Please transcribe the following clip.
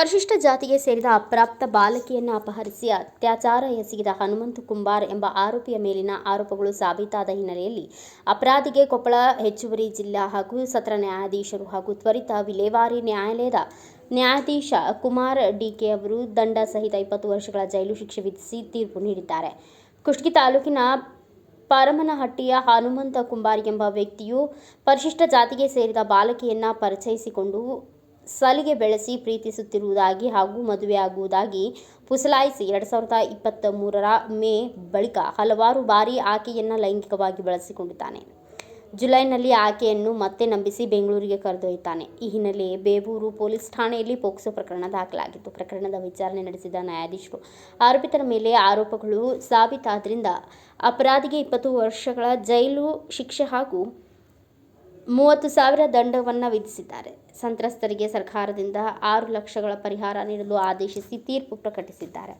ಪರಿಶಿಷ್ಟ ಜಾತಿಗೆ ಸೇರಿದ ಅಪ್ರಾಪ್ತ ಬಾಲಕಿಯನ್ನು ಅಪಹರಿಸಿ ಅತ್ಯಾಚಾರ ಎಸಗಿದ ಹನುಮಂತ ಕುಂಬಾರ್ ಎಂಬ ಆರೋಪಿಯ ಮೇಲಿನ ಆರೋಪಗಳು ಸಾಬೀತಾದ ಹಿನ್ನೆಲೆಯಲ್ಲಿ ಅಪರಾಧಿಗೆ ಕೊಪ್ಪಳ ಹೆಚ್ಚುವರಿ ಜಿಲ್ಲಾ ಹಾಗೂ ಸತ್ರ ನ್ಯಾಯಾಧೀಶರು ಹಾಗೂ ತ್ವರಿತ ವಿಲೇವಾರಿ ನ್ಯಾಯಾಲಯದ ನ್ಯಾಯಾಧೀಶ ಕುಮಾರ್ ಡಿಕೆ ಅವರು ದಂಡ ಸಹಿತ ಇಪ್ಪತ್ತು ವರ್ಷಗಳ ಜೈಲು ಶಿಕ್ಷೆ ವಿಧಿಸಿ ತೀರ್ಪು ನೀಡಿದ್ದಾರೆ. ಕುಷ್ಟಗಿ ತಾಲೂಕಿನ ಪರಮನಹಟ್ಟಿಯ ಹನುಮಂತ ಕುಂಬಾರ್ ಎಂಬ ವ್ಯಕ್ತಿಯು ಪರಿಶಿಷ್ಟ ಜಾತಿಗೆ ಸೇರಿದ ಬಾಲಕಿಯನ್ನು ಪರಿಚಯಿಸಿಕೊಂಡು ಸಲಿಗೆ ಬೆಳೆಸಿ ಪ್ರೀತಿಸುತ್ತಿರುವುದಾಗಿ ಹಾಗೂ ಮದುವೆಯಾಗುವುದಾಗಿ ಪುಸಲಾಯಿಸಿ ಎರಡು ಸಾವಿರದ ಇಪ್ಪತ್ತ ಮೂರರ ಮೇ ಬಳಿಕ ಹಲವಾರು ಬಾರಿ ಆಕೆಯನ್ನು ಲೈಂಗಿಕವಾಗಿ ಬಳಸಿಕೊಂಡಿದ್ದಾನೆ. ಜುಲೈನಲ್ಲಿ ಆಕೆಯನ್ನು ಮತ್ತೆ ನಂಬಿಸಿ ಬೆಂಗಳೂರಿಗೆ ಕರೆದೊಯ್ಯುತ್ತಾನೆ. ಈ ಹಿನ್ನೆಲೆ ಬೇವೂರು ಪೊಲೀಸ್ ಠಾಣೆಯಲ್ಲಿ ಪೋಕ್ಸೋ ಪ್ರಕರಣ ದಾಖಲಾಗಿತ್ತು. ಪ್ರಕರಣದ ವಿಚಾರಣೆ ನಡೆಸಿದ ನ್ಯಾಯಾಧೀಶರು, ಆರೋಪಿತರ ಮೇಲೆ ಆರೋಪಗಳು ಸಾಬೀತಾದ್ರಿಂದ ಅಪರಾಧಿಗೆ ಇಪ್ಪತ್ತು ವರ್ಷಗಳ ಜೈಲು ಶಿಕ್ಷೆ ಹಾಗೂ ಮೂವತ್ತು ಸಾವಿರ ದಂಡವನ್ನು ವಿಧಿಸಿದ್ದಾರೆ. ಸಂತ್ರಸ್ತರಿಗೆ ಸರ್ಕಾರದಿಂದ ಆರು ಲಕ್ಷಗಳ ಪರಿಹಾರ ನೀಡಲು ಆದೇಶಿಸಿ ತೀರ್ಪು ಪ್ರಕಟಿಸಿದ್ದಾರೆ.